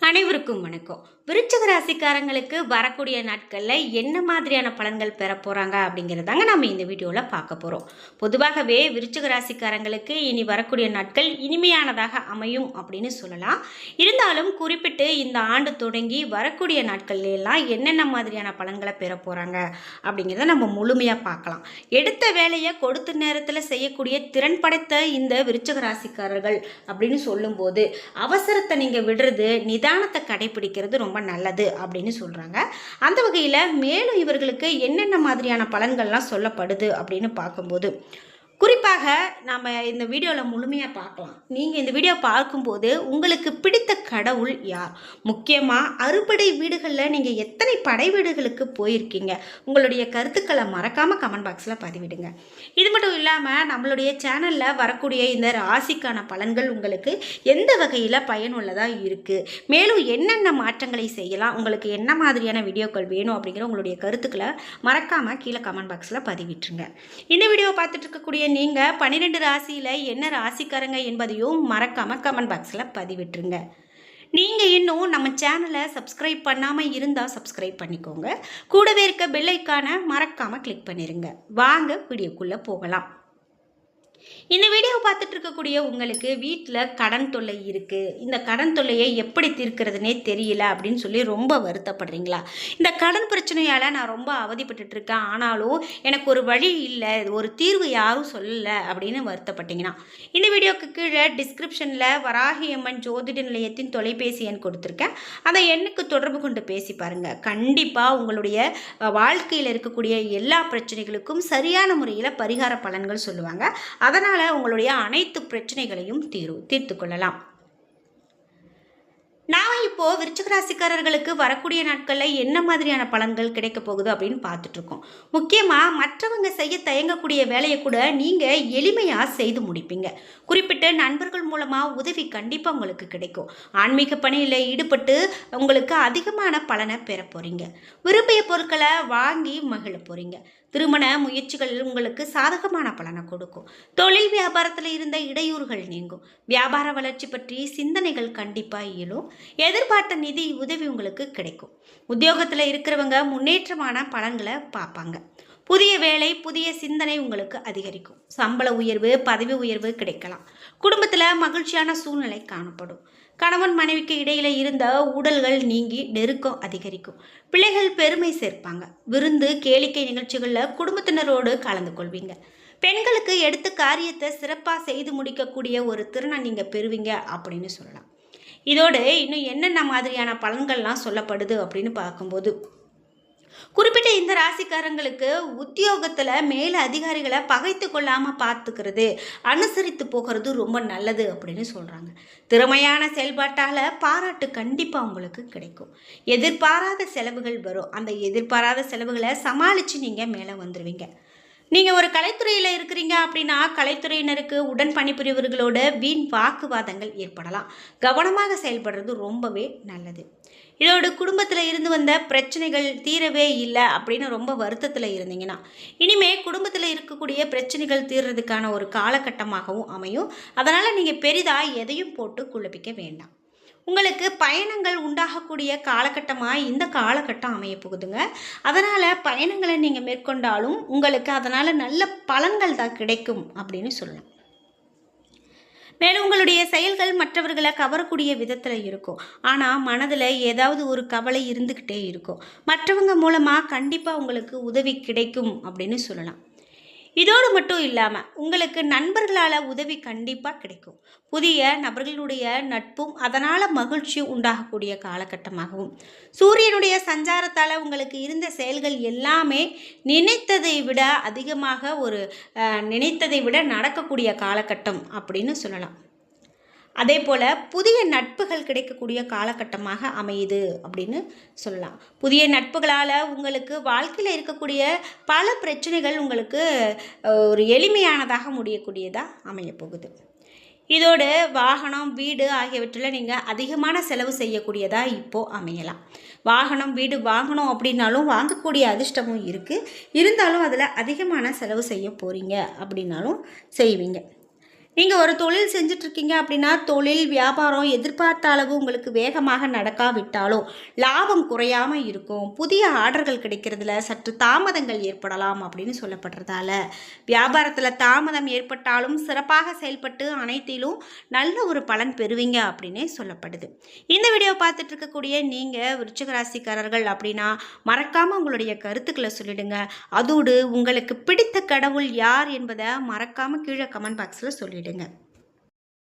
அனைவருக்கும் வணக்கம். விருச்சக ராசிக்காரங்களுக்கு வரக்கூடிய நாட்களில் என்ன மாதிரியான பலன்கள் பெற போகிறாங்க அப்படிங்கிறதாங்க நம்ம இந்த வீடியோவில் பார்க்க போகிறோம் பொதுவாகவே விருச்சக ராசிக்காரங்களுக்கு இனி வரக்கூடிய நாட்கள் இனிமையானதாக அமையும் அப்படின்னு சொல்லலாம். இருந்தாலும் குறிப்பிட்டு இந்த ஆண்டு தொடங்கி வரக்கூடிய நாட்கள்ல எல்லாம் என்னென்ன மாதிரியான பலன்களை பெற போகிறாங்க அப்படிங்கிறத நம்ம முழுமையாக பார்க்கலாம். எடுத்த வேலையை கொடுத்த நேரத்தில் செய்யக்கூடிய திறன் படைத்த இந்த விருச்சக ராசிக்காரர்கள் அப்படின்னு சொல்லும்போது அவசரத்தை நீங்கள் விடுறது நிதா நிதானத்தை கடைபிடிக்கிறது ரொம்ப நல்லது அப்படின்னு சொல்கிறாங்க அந்த வகையில் மேலும் இவர்களுக்கு என்னென்ன மாதிரியான பலன்கள்லாம் சொல்லப்படுது அப்படின்னு பார்க்கும்போது குறிப்பாக நாம் இந்த வீடியோவில் முழுமையாக பார்க்கலாம். நீங்கள் இந்த வீடியோ பார்க்கும்போது உங்களுக்கு பிடித்த கடவுள் யார்? முக்கியமாக அறுபடை வீடுகளில் நீங்கள் எத்தனை படை வீடுகளுக்கு போயிருக்கீங்க? உங்களுடைய கருத்துக்களை மறக்காமல் கமெண்ட் பாக்ஸில் பதிவிடுங்க. இது மட்டும் இல்லாமல் நம்மளுடைய சேனலில் வரக்கூடிய இந்த ராசிக்கான பலன்கள் உங்களுக்கு எந்த வகையில் பயனுள்ளதாக இருக்குது மேலும் என்னென்ன மாற்றங்களை செய்யலாம்? உங்களுக்கு என்ன மாதிரியான வீடியோக்கள் வேணும் அப்படிங்கிற உங்களுடைய கருத்துக்களை மறக்காமல் கீழே கமெண்ட் பாக்ஸில் பதிவிட்டுருங்க. இந்த வீடியோ பார்த்துட்டு இருக்கக்கூடிய நீங்கள் பன்னிரெண்டு ராசியில் என்ன ராசிக்காரங்க என்பதையும் மறக்காமல் கமெண்ட் பாக்ஸில் பதிவிட்டுருங்க. நீங்கள் இன்னும் நம்ம சேனலை சப்ஸ்கிரைப் பண்ணாமல் இருந்தால் சப்ஸ்கிரைப் பண்ணிக்கோங்க. கூடவே இருக்க பெல்லைக்கான மறக்காமல் கிளிக் பண்ணிடுங்க வாங்க வீடியோக்குள்ளே போகலாம். இந்த வீடியோ பார்த்துட்டு இருக்கக்கூடிய உங்களுக்கு வீட்டில் கடன் தொல்லை இருக்குது இந்த கடன் தொல்லையை எப்படி தீர்க்கிறதுனே தெரியல அப்படின்னு சொல்லி ரொம்ப வருத்தப்படுறீங்களா? இந்த கடன் பிரச்சனையால் நான் ரொம்ப அவதிப்பட்டு இருக்கேன். ஆனாலும் எனக்கு ஒரு வழி இல்லை. ஒரு தீர்வு யாரும் சொல்லலை அப்படின்னு வருத்தப்பட்டீங்கன்னா. இந்த வீடியோக்கு கீழே டிஸ்கிரிப்ஷனில் வராகியம்மன் ஜோதிட நிலையத்தின் தொலைபேசி எண் கொடுத்துருக்கேன். அதை எண்ணுக்கு தொடர்பு கொண்டு பேசி பாருங்கள் கண்டிப்பாக உங்களுடைய வாழ்க்கையில் இருக்கக்கூடிய எல்லா பிரச்சனைகளுக்கும் சரியான முறையில் பரிகார பலன்கள் சொல்லுவாங்க. அதனால் உங்களுடைய அனைத்து பிரச்சனைகளையும் தீர்வு தீர்த்து கொள்ளலாம். நான் இப்போது விருச்சிக ராசிக்காரர்களுக்கு வரக்கூடிய நாட்களில் என்ன மாதிரியான பலன்கள் கிடைக்க போகுது அப்படின்னு பார்த்துட்ருக்கோம் முக்கியமாக மற்றவங்க செய்ய தயங்கக்கூடிய வேலையை கூட நீங்கள் எளிமையாக செய்து முடிப்பீங்க. குறிப்பிட்ட நண்பர்கள் மூலமாக உதவி கண்டிப்பாக உங்களுக்கு கிடைக்கும். ஆன்மீக பணியில் ஈடுபட்டு உங்களுக்கு அதிகமான பலனை பெற போகிறீங்க விரும்பிய பொருட்களை வாங்கி மகிழ போகிறீங்க திருமண முயற்சிகள் உங்களுக்கு சாதகமான பலனை கொடுக்கும். தொழில் வியாபாரத்தில் இருந்த இடையூறுகள் நீங்கும். வியாபார வளர்ச்சி பற்றி சிந்தனைகள் கண்டிப்பாக இயலும் எதிர்பார்த்த நிதி உதவி உங்களுக்கு கிடைக்கும். உத்தியோகத்தில் இருக்கிறவங்க முன்னேற்றமான பலன்களை பார்ப்பாங்க. புதிய வேலை புதிய சிந்தனை உங்களுக்கு அதிகரிக்கும். சம்பள உயர்வு பதவி உயர்வு கிடைக்கலாம். குடும்பத்தில் மகிழ்ச்சியான சூழ்நிலை காணப்படும். கணவன் மனைவிக்கு இடையில இருந்த ஊடல்கள் நீங்கி நெருக்கம் அதிகரிக்கும். பிள்ளைகள் பெருமை சேர்ப்பாங்க. விருந்து கேளிக்கை நிகழ்ச்சிகளில் குடும்பத்தினரோடு கலந்து கொள்வீங்க. பெண்களுக்கு எடுத்த காரியத்தை சிறப்பாக செய்து முடிக்கக்கூடிய ஒரு திறனை நீங்கள் பெறுவீங்க அப்படின்னு சொல்லலாம். இதோடு இன்னும் என்னென்ன மாதிரியான பலன்கள்லாம் சொல்லப்படுது அப்படின்னு பார்க்கும்போது குறிப்பிட்ட இந்த ராசிக்காரங்களுக்கு உத்தியோகத்தில் மேல அதிகாரிகளை பகைத்து கொள்ளாமல் பார்த்துக்கிறது அனுசரித்து போகிறது ரொம்ப நல்லது அப்படின்னு சொல்கிறாங்க திறமையான செயல்பாட்டால் பாராட்டு கண்டிப்பாக உங்களுக்கு கிடைக்கும். எதிர்பாராத செலவுகள் வரும். அந்த எதிர்பாராத செலவுகளை சமாளித்து நீங்கள் மேலே வந்துடுவீங்க நீங்கள் ஒரு கலைத்துறையில் இருக்கிறீங்க அப்படின்னா கலைத்துறையினருக்கு உடன் பணிபுரிவர்களோட வீண் வாக்குவாதங்கள் ஏற்படலாம். கவனமாக செயல்படுறது ரொம்பவே நல்லது. இதோட குடும்பத்தில் இருந்து வந்த பிரச்சனைகள் தீரவே இல்லை அப்படின்னு ரொம்ப வருத்தத்தில் இருந்தீங்கன்னா இனிமே குடும்பத்தில் இருக்கக்கூடிய பிரச்சனைகள் தீர்றதுக்கான ஒரு காலகட்டமாகவும் அமையும். அதனால் நீங்கள் பெரிதாக எதையும் போட்டு குழப்பிக்க வேண்டாம். உங்களுக்கு பயணங்கள் உண்டாகக்கூடிய காலகட்டமாக இந்த காலகட்டம் அமைய போகுதுங்க. அதனால் பயணங்களை நீங்கள் மேற்கொண்டாலும் உங்களுக்கு அதனால் நல்ல பலன்கள் தான் கிடைக்கும் அப்படின்னு சொல்லலாம். மேலும் உங்களுடைய செயல்கள் மற்றவர்களை கவரக்கூடிய விதத்தில் இருக்கும். ஆனால் மனதில் ஏதாவது ஒரு கவலை இருந்துக்கிட்டே இருக்கும். மற்றவங்க மூலமாக கண்டிப்பாக உங்களுக்கு உதவி கிடைக்கும் அப்படின்னு சொல்லலாம். இதோடு மட்டும் இல்லாமல் உங்களுக்கு நண்பர்களால் உதவி கண்டிப்பாக கிடைக்கும். புதிய நபர்களுடைய நட்பும் அதனால் மகிழ்ச்சி உண்டாகக்கூடிய காலகட்டமாகவும். சூரியனுடைய சஞ்சாரத்தால் உங்களுக்கு இருந்த செயல்கள் எல்லாமே நினைத்ததை விட அதிகமாக ஒரு நினைத்ததை விட நடக்கக்கூடிய காலகட்டம் அப்படின்னு சொல்லலாம். அதே போல் புதிய நட்புகள் கிடைக்கக்கூடிய காலகட்டமாக அமையுது அப்படின்னு சொல்லலாம். புதிய நட்புகளால் உங்களுக்கு வாழ்க்கையில் இருக்கக்கூடிய பல பிரச்சனைகள் உங்களுக்கு ஒரு எளிமையானதாக முடியக்கூடியதாக அமையப்போகுது இதோடு வாகனம் வீடு ஆகியவற்றில் நீங்கள் அதிகமான செலவு செய்யக்கூடியதாக இப்போது அமையலாம். வாகனம் வீடு வாங்கணும் அப்படின்னாலும் வாங்கக்கூடிய அதிர்ஷ்டமும் இருக்குது இருந்தாலும் அதில் அதிகமான செலவு செய்ய போகிறீங்க அப்படின்னாலும் செய்வீங்க. நீங்கள் ஒரு தொழில் செஞ்சிட்ருக்கீங்க அப்படின்னா தொழில் வியாபாரம் எதிர்பார்த்த அளவு உங்களுக்கு வேகமாக நடக்காவிட்டாலும் லாபம் குறையாமல் இருக்கும். புதிய ஆர்டர்கள் கிடைக்கிறதுல சற்று தாமதங்கள் ஏற்படலாம் அப்படின்னு சொல்லப்படுறதால வியாபாரத்தில் தாமதம் ஏற்பட்டாலும் சிறப்பாக செயல்பட்டு அனைத்திலும் நல்ல ஒரு பலன் பெறுவீங்க அப்படின்னே சொல்லப்படுது. இந்த வீடியோ பார்த்துட்டு இருக்கக்கூடிய நீங்கள் விருச்சகராசிக்காரர்கள் அப்படின்னா மறக்காமல் உங்களுடைய கருத்துக்களை சொல்லிடுங்க. அதோடு உங்களுக்கு பிடித்த கடவுள் யார் என்பதை மறக்காமல் கீழே கமெண்ட் பாக்ஸில் சொல்லிடுங்க.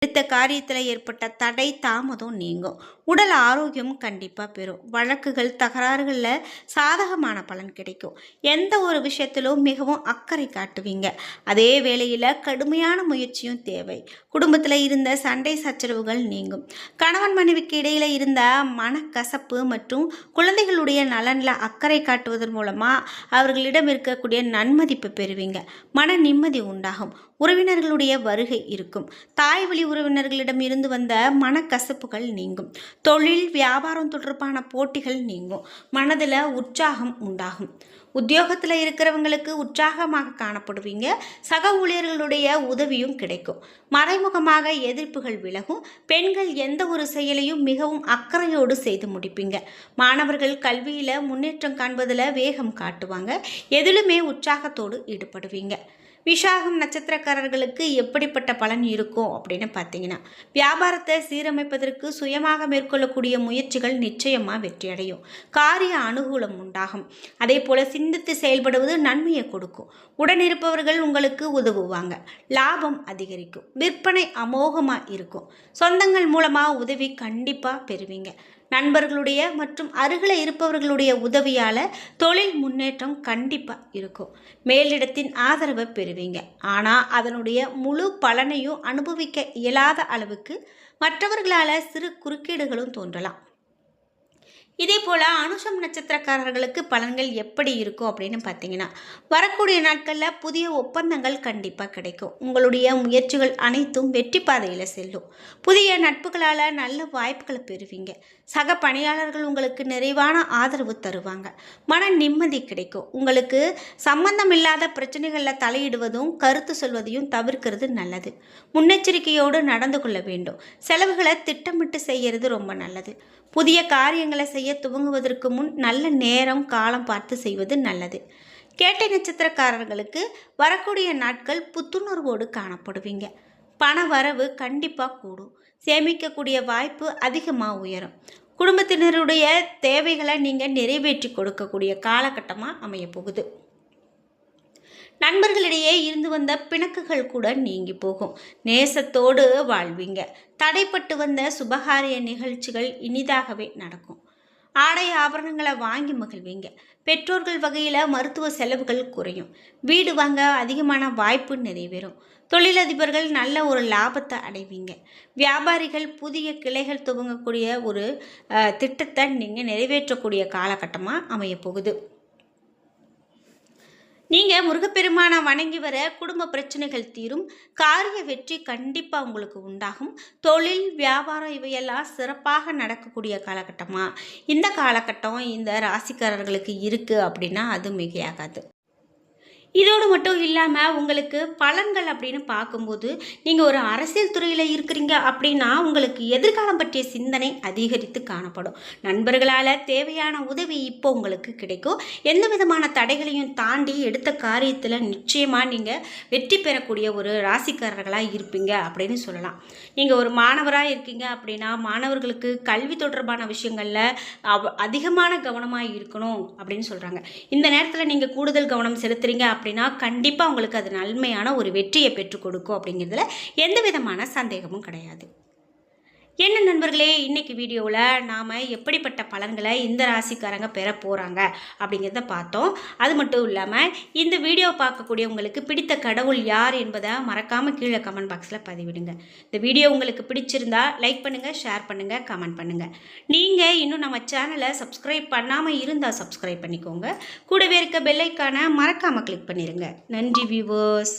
எடுத்த காரியத்தில் ஏற்பட்ட தடை தாமதம் நீங்கும். உடல் ஆரோக்கியம் கண்டிப்பாக பெறும். வழக்குகள் தகராறுகளில் சாதகமான பலன் கிடைக்கும். எந்த ஒரு விஷயத்திலும் மிகவும் அக்கறை காட்டுவீங்க. அதே வேளையில் கடுமையான முயற்சியும் தேவை. குடும்பத்தில் இருந்த சண்டை சச்சரவுகள் நீங்கும். கணவன் மனைவிக்கு இடையில் இருந்த மனக்கசப்பு மற்றும் குழந்தைகளுடைய நலனில் அக்கறை காட்டுவதன் மூலமாக அவர்களிடம் இருக்கக்கூடிய நன்மதிப்பு பெறுவீங்க. மன நிம்மதி உண்டாகும். உறவினர்களுடைய வருகை இருக்கும். தாய் வழி உறவினர்களிடம் இருந்து வந்த மனக்கசப்புகள் நீங்கும். தொழில் வியாபாரம் தொடர்பான போட்டிகள் நீங்கும். மனதில் உற்சாகம் உண்டாகும். உத்தியோகத்தில் இருக்கிறவங்களுக்கு உற்சாகமாக காணப்படுவீங்க. சக ஊழியர்களுடைய உதவியும் கிடைக்கும். மறைமுகமாக எதிர்ப்புகள் விலகும். பெண்கள் எந்த ஒரு செயலையும் மிகவும் அக்கறையோடு செய்து முடிப்பீங்க. மாணவர்கள் கல்வியில் முன்னேற்றம் காண்பதில் வேகம் காட்டுவாங்க. எதிலுமே உற்சாகத்தோடு ஈடுபடுவீங்க. விஷாகம் நட்சத்திரக்காரர்களுக்கு எப்படிப்பட்ட பலன் இருக்கும் அப்படின்னு பார்த்தீங்கன்னா வியாபாரத்தை சீரமைப்பதற்கு சுயமாக மேற்கொள்ளக்கூடிய முயற்சிகள் நிச்சயமாக வெற்றியடையும். காரிய அனுகூலம் உண்டாகும். அதே போல் சிந்தித்து செயல்படுவது நன்மையை கொடுக்கும். உடனிருப்பவர்கள் உங்களுக்கு உதவுவாங்க. லாபம் அதிகரிக்கும். விற்பனை அமோகமாக இருக்கும். சொந்தங்கள் மூலமாக உதவி கண்டிப்பாக பெறுவீங்க. நண்பர்களுடைய மற்றும் அருகில் இருப்பவர்களுடைய உதவியால் தொழில் முன்னேற்றம் கண்டிப்பாக இருக்கும். மேலிடத்தின் ஆதரவை பெறுவீங்க. ஆனால் அதனுடைய முழு பலனையும் அனுபவிக்க இயலாத அளவுக்கு மற்றவர்களால் சிறு குறுக்கீடுகளும் தோன்றலாம். இதே போல் அனுஷம் நட்சத்திரக்காரர்களுக்கு பலன்கள் எப்படி இருக்கும் அப்படின்னு பார்த்தீங்கன்னா வரக்கூடிய நாட்களில் புதிய ஒப்பந்தங்கள் கண்டிப்பாக கிடைக்கும். உங்களுடைய முயற்சிகள் அனைத்தும் வெற்றி பாதையில் செல்லும். புதிய நட்புகளால் நல்ல வாய்ப்புகளை பெறுவீங்க. சக பணியாளர்கள் உங்களுக்கு நிறைவான ஆதரவு தருவாங்க. மன நிம்மதி கிடைக்கும். உங்களுக்கு சம்பந்தம் இல்லாத பிரச்சனைகளில் தலையிடுவதும் கருத்து சொல்வதையும் தவிர்க்கிறது நல்லது. முன்னெச்சரிக்கையோடு நடந்து கொள்ள வேண்டும். செலவுகளை திட்டமிட்டு செய்கிறது ரொம்ப நல்லது. புதிய காரியங்களை செய்ய துவங்குவதற்கு முன் நல்ல நேரம் காலம் பார்த்து செய்வது நல்லது. கேட்டை நட்சத்திரக்காரர்களுக்கு வரக்கூடிய நாட்கள் புத்துணர்வோடு காணப்படுவீங்க. பண வரவு கண்டிப்பாக கூடும். சேமிக்கக்கூடிய வாய்ப்பு அதிகமாக உயரும். குடும்பத்தினருடைய தேவைகளை நீங்கள் நிறைவேற்றி கொடுக்கக்கூடிய காலகட்டமாக அமைய போகுது நண்பர்களிடையே இருந்து வந்த பிணக்குகள் கூட நீங்கி போகும். நேசத்தோடு வாழ்வீங்க. தடைப்பட்டு வந்த சுபகாரிய நிகழ்ச்சிகள் இனிதாகவே நடக்கும். ஆடை ஆபரணங்களை வாங்கி மகிழ்வீங்க. பெற்றோர்கள் வகையில் மருத்துவ செலவுகள் குறையும். வீடு வாங்க அதிகமான வாய்ப்பு நிறைவேறும். தொழிலதிபர்கள் நல்ல ஒரு லாபத்தை அடைவீங்க. வியாபாரிகள் புதிய கிளைகள் துவங்கக்கூடிய ஒரு திட்டத்தை நீங்கள் நிறைவேற்றக்கூடிய காலகட்டமாக அமைய போகுது நீங்கள் முருகப்பெருமானை வணங்கி வர குடும்ப பிரச்சனைகள் தீரும். காரிய வெற்றி கண்டிப்பாக உங்களுக்கு உண்டாகும். தொழில் வியாபாரம் இவையெல்லாம் சிறப்பாக நடக்கக்கூடிய காலகட்டமாக இந்த காலகட்டம் இந்த ராசிக்காரர்களுக்கு இருக்குது அப்படின்னா அது மிகையாகாது. இதோடு மட்டும் இல்லாமல் உங்களுக்கு பலன்கள் அப்படின்னு பார்க்கும்போது நீங்கள் ஒரு அரசியல் துறையில் இருக்கிறீங்க அப்படின்னா உங்களுக்கு எதிர்காலம் பற்றிய சிந்தனை அதிகரித்து காணப்படும். நண்பர்களால் தேவையான உதவி இப்போ உங்களுக்கு கிடைக்கும். எந்த விதமான தடைகளையும் தாண்டி எடுத்த காரியத்தில் நிச்சயமாக நீங்கள் வெற்றி பெறக்கூடிய ஒரு ராசிக்காரர்களாக இருப்பீங்க அப்படின்னு சொல்லலாம். நீங்கள் ஒரு மாணவராக இருக்கீங்க அப்படின்னா மாணவர்களுக்கு கல்வி தொடர்பான விஷயங்களில் அதிகமான கவனமாக இருக்கணும் அப்படின்னு சொல்கிறாங்க இந்த நேரத்தில் நீங்கள் கூடுதல் கவனம் செலுத்துறீங்க அப்படின்னா கண்டிப்பாக உங்களுக்கு அது நன்மையான ஒரு வெற்றியை பெற்றுக் கொடுக்கும் அப்படிங்கிறதுல எந்த விதமான சந்தேகமும் கிடையாது. என்ன நண்பர்களே இன்றைக்கி வீடியோவில் நாம் எப்படிப்பட்ட பலன்களை இந்த ராசிக்காரங்க பெற போகிறாங்க அப்படிங்கிறத பார்த்தோம். அது மட்டும் இல்லாமல் இந்த வீடியோ பார்க்கக்கூடிய உங்களுக்கு பிடித்த கடவுள் யார் என்பதை மறக்காமல் கீழே கமெண்ட் பாக்ஸில் பதிவிடுங்க. இந்த வீடியோ உங்களுக்கு பிடிச்சிருந்தா லைக் பண்ணுங்கள் ஷேர் பண்ணுங்கள் கமெண்ட் பண்ணுங்கள் நீங்கள் இன்னும் நம்ம சேனலை சப்ஸ்கிரைப் பண்ணாமல் இருந்தால் சப்ஸ்கிரைப் பண்ணிக்கோங்க. கூடவே இருக்க பெல்லைக்கான மறக்காமல் கிளிக் பண்ணிடுங்க நன்றி வியூவர்ஸ்